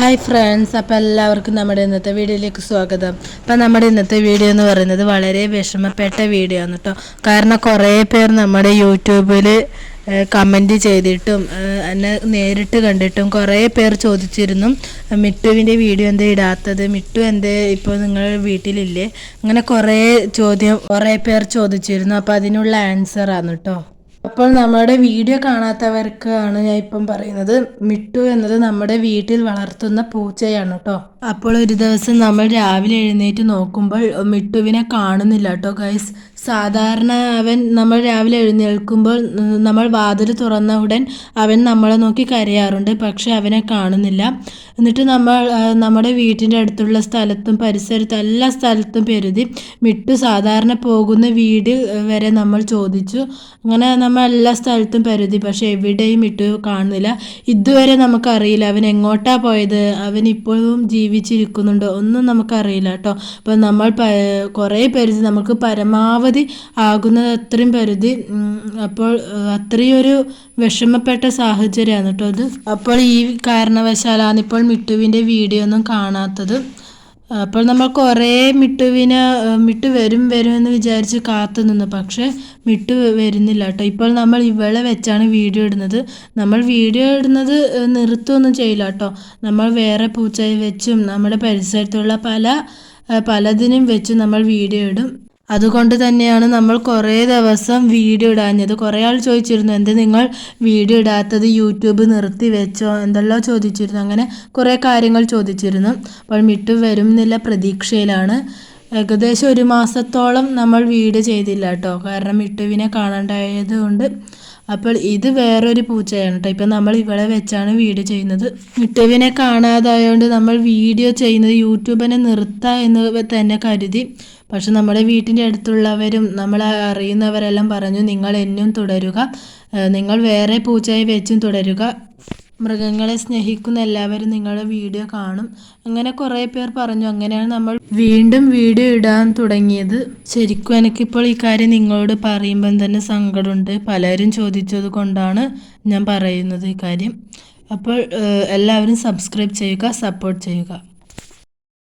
Hi friends അപ്പോൾ എല്ലാവർക്കും നമ്മുടെ ഇന്നത്തെ വീഡിയോയിലേക്ക് സ്വാഗതം. അപ്പം നമ്മുടെ ഇന്നത്തെ വീഡിയോ എന്ന് പറയുന്നത് വളരെ വിഷമപ്പെട്ട വീഡിയോ ആണ് കേട്ടോ കാരണം കുറേ പേർ നമ്മുടെ യൂട്യൂബിൽ കമന്റ് ചെയ്തിട്ടും എന്നെ നേരിട്ട് കണ്ടിട്ടും കുറേ പേർ ചോദിച്ചിരുന്നു മിട്ടുവിന്റെ വീഡിയോ എന്തേ ഇടാത്തത്? മിട്ടു എന്തേ ഇപ്പോൾ നിങ്ങൾ വീട്ടിലില്ലേ? അങ്ങനെ കുറേ ചോദ്യം കുറേ പേർ ചോദിച്ചിരുന്നു. അപ്പോൾ അതിനുള്ള ആൻസർ ആണ് കേട്ടോ അപ്പോൾ നമ്മുടെ വീഡിയോ കാണാത്തവർക്കാണ് ഞാൻ ഇപ്പം പറയുന്നത്. മിട്ടു എന്നത് നമ്മുടെ വീട്ടിൽ വളർത്തുന്ന പൂച്ചയാണ് കേട്ടോ. അപ്പോൾ ഒരു ദിവസം നമ്മൾ രാവിലെ എഴുന്നേറ്റ് നോക്കുമ്പോൾ മിട്ടുവിനെ കാണുന്നില്ല കേട്ടോ ഗൈസ് സാധാരണ അവൻ നമ്മൾ രാവിലെ എഴുന്നേൽക്കുമ്പോൾ നമ്മൾ വാതിൽ തുറന്ന ഉടൻ അവൻ നമ്മളെ നോക്കി കരയാറുണ്ട് പക്ഷെ അവനെ കാണുന്നില്ല. എന്നിട്ട് നമ്മൾ നമ്മുടെ വീട്ടിന്റെ അടുത്തുള്ള സ്ഥലത്തും പരിസരത്തും എല്ലാ സ്ഥലത്തും പെരുതി മിട്ടു സാധാരണ പോകുന്ന വീട് വരെ നമ്മൾ ചോദിച്ചു. അങ്ങനെ നമ്മൾ എല്ലാ സ്ഥലത്തും പരുതി പക്ഷെ എവിടെയും മിട്ടു കാണുന്നില്ല. ഇതുവരെ നമുക്കറിയില്ല അവൻ എങ്ങോട്ടാണ് പോയത്. അവൻ ഇപ്പോഴും ജീവിച്ചിരിക്കുന്നുണ്ടോ. ഒന്നും നമുക്കറിയില്ല കേട്ടോ. അപ്പോൾ നമ്മൾ പ കുറേ പരിധി നമുക്ക് പരമാവധി ആകുന്നത് അത്രയും പരിധി അപ്പോൾ അത്രയും ഒരു വിഷമപ്പെട്ട സാഹചര്യമാണ് കേട്ടോ അത് അപ്പോൾ ഈ കാരണവശാലാണ് ഇപ്പോൾ മിട്ടുവിന്റെ വീഡിയോ ഒന്നും കാണാത്തത്. അപ്പോൾ നമ്മൾ കുറേ മിട്ടുവിന് മിട്ടു വരും വരും എന്ന് വിചാരിച്ച് കാത്തു നിന്നു. പക്ഷേ മിട്ടു വരുന്നില്ല കേട്ടോ. ഇപ്പോൾ നമ്മൾ ഇവളെ വെച്ചാണ് വീഡിയോ ഇടുന്നത്. നമ്മൾ വീഡിയോ ഇടുന്നത് നിർത്തുമൊന്നും ചെയ്യില്ല കേട്ടോ. നമ്മൾ വേറെ പൂച്ചയെ വെച്ചും നമ്മുടെ പരിസരത്തുള്ള പല പലതിനും വെച്ച് നമ്മൾ വീഡിയോ ഇടും. അതുകൊണ്ട് തന്നെയാണ് നമ്മൾ കുറേ ദിവസം വീഡിയോ ഇടാഞ്ഞത്. കുറേ ആൾ ചോദിച്ചിരുന്നു എന്ത് നിങ്ങൾ വീഡിയോ ഇടാത്തത് യൂട്യൂബ് നിർത്തി വെച്ചോ? എന്തെല്ലാം ചോദിച്ചിരുന്നു. അങ്ങനെ കുറേ കാര്യങ്ങൾ ചോദിച്ചിരുന്നു. അപ്പോൾ മിട്ടു വരും എന്നുള്ള പ്രതീക്ഷയിലാണ്. ഏകദേശം ഒരു മാസത്തോളം നമ്മൾ വീഡിയോ ചെയ്തില്ല കേട്ടോ. കാരണം മിട്ടുവിനെ കാണാണ്ടായത് കൊണ്ട് അപ്പോൾ ഇത് വേറൊരു പൂച്ചയാണ് കേട്ടോ ഇപ്പം നമ്മൾ ഇവിടെ വെച്ചാണ് വീഡിയോ ചെയ്യുന്നത്. മിട്ടുവിനെ കാണാതായതുകൊണ്ട് നമ്മൾ വീഡിയോ ചെയ്യുന്നത് യൂട്യൂബിനെ നിർത്താം എന്ന് തന്നെ കരുതി. പക്ഷെ നമ്മുടെ വീട്ടിന്റെ അടുത്തുള്ളവരും നമ്മളെ അറിയുന്നവരെല്ലാം പറഞ്ഞു നിങ്ങൾ എന്നും തുടരുക. നിങ്ങൾ വേറെ പൂച്ചയെ വെച്ചും തുടരുക. മൃഗങ്ങളെ സ്നേഹിക്കുന്ന എല്ലാവരും നിങ്ങളുടെ വീഡിയോ കാണും. അങ്ങനെ കുറേ പേർ പറഞ്ഞു അങ്ങനെയാണ് നമ്മൾ വീണ്ടും വീഡിയോ ഇടാൻ തുടങ്ങിയത്. ശരിക്കും എനിക്കിപ്പോൾ ഈ കാര്യം നിങ്ങളോട് പറയുമ്പം തന്നെ സങ്കടമുണ്ട്. പലരും ചോദിച്ചത് കൊണ്ടാണ് ഞാൻ പറയുന്നത് ഈ കാര്യം. അപ്പോൾ എല്ലാവരും സബ്സ്ക്രൈബ് ചെയ്യുക സപ്പോർട്ട് ചെയ്യുക.